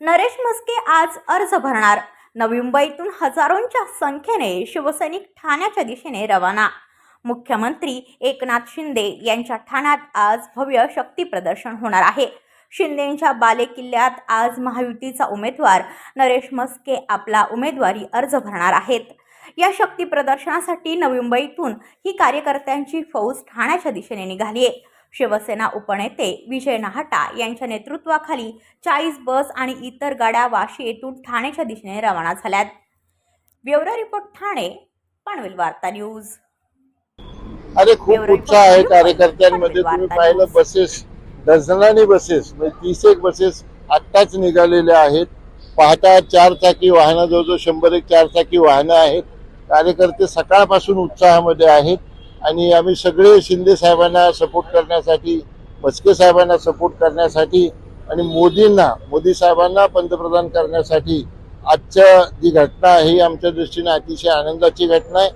नरेश मस्के आज अर्ज भरणार. नवी मुंबईतून हजारोंच्या संख्येने शिवसैनिक ठाण्याच्या दिशेने रवाना. मुख्यमंत्री एकनाथ शिंदे यांच्या ठाण्यात आज भव्य शक्ती प्रदर्शन होणार आहे. शिंदेंच्या बालेकिल्ल्यात आज महायुतीचा उमेदवार नरेश मस्के आपला उमेदवारी अर्ज भरणार आहेत. या शक्ती प्रदर्शनासाठी नवी मुंबईतून ही कार्यकर्त्यांची फौज ठाण्याच्या दिशेने निघाली आहे. शिवसेना उपनेते विजय नाहटा यांच्या नेतृत्वाखाली चाळीस बस आणि इतर गाड्या वाशी येथून ठाण्याच्या दिशेने रवाना झाल्यात. ब्युरो रिपोर्ट ठाणे पनवेल वार्ता न्यूज. अरे खूप उत्साह आहे कार्यकर्त्यांमध्ये. तुम्ही पाहिलं बसेस डझनाने बसेस म्हणजे तीस एक बसेस आत्ताच निघालेल्या आहेत. पाहता चार चाकी वाहनं जवळजवळ शंभर एक चार चाकी वाहनं आहेत. कार्यकर्ते सकाळपासून उत्साहामध्ये आहेत आणि आम्ही सगळे शिंदे साहेबांना सपोर्ट करण्यासाठी मस्के साहेबांना सपोर्ट करण्यासाठी आणि मोदींना मोदी साहेबांना पंतप्रधान करण्यासाठी आजच्या जी घटना आहे ही आमच्या दृष्टीने अतिशय आनंदाची घटना आहे.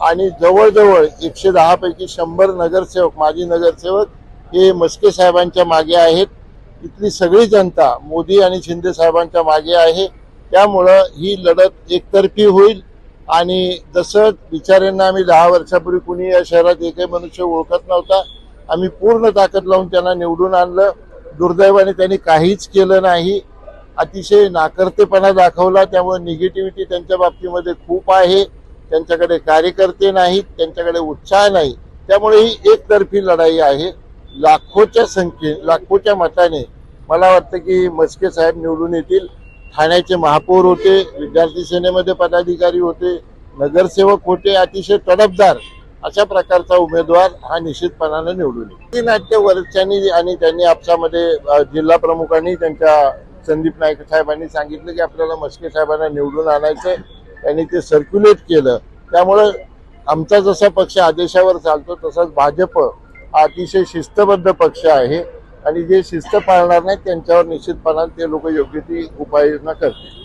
आणि जवळजवळ एकशे दहापैकी शंभर नगरसेवक माजी नगरसेवक हे मस्के साहेबांच्या मागे आहेत. इथली सगळी जनता मोदी आणि शिंदे साहेबांच्या मागे आहे. त्यामुळं ही लढत एकतर्फी होईल. आणि जसं बिचाऱ्यांना आम्ही दहा वर्षापूर्वी कुणी या शहरात एकही मनुष्य ओळखत नव्हता आम्ही पूर्ण ताकद लावून त्यांना निवडून आणलं. दुर्दैवाने त्यांनी काहीच केलं नाही. अतिशय नाकर्तेपणा दाखवला. त्यामुळे निगेटिव्हिटी त्यांच्या बाबतीमध्ये खूप आहे. त्यांच्याकडे कार्यकर्ते नाहीत त्यांच्याकडे उत्साह नाही. त्यामुळे ही एकतर्फी लढाई आहे. लाखोच्या संख्ये लाखोच्या मताने मला वाटतं की मस्के साहेब निवडून येतील. ठाण्याचे महापौर होते विद्यार्थी सेनेमध्ये पदाधिकारी होते नगरसेवक होते अतिशय तडफदार अशा प्रकारचा उमेदवार हा निश्चितपणाने निवडून येईल. नाट्य वरिष्ठांनी आणि त्यांनी आपसामध्ये जिल्हा प्रमुखांनी त्यांच्या संदीप नाईक साहेबांनी सांगितलं की आपल्याला मस्के साहेबांना निवडून आणायचंय. त्यांनी ते सर्क्युलेट केलं. त्यामुळं आमचा जसा पक्ष आदेशावर चालतो तसाच भाजप हा अतिशय शिस्तबद्ध पक्ष आहे. आणि जे शिस्त पाळणार नाही त्यांच्यावर निश्चितपणाने ते लोक योग्य ती उपाययोजना करतील.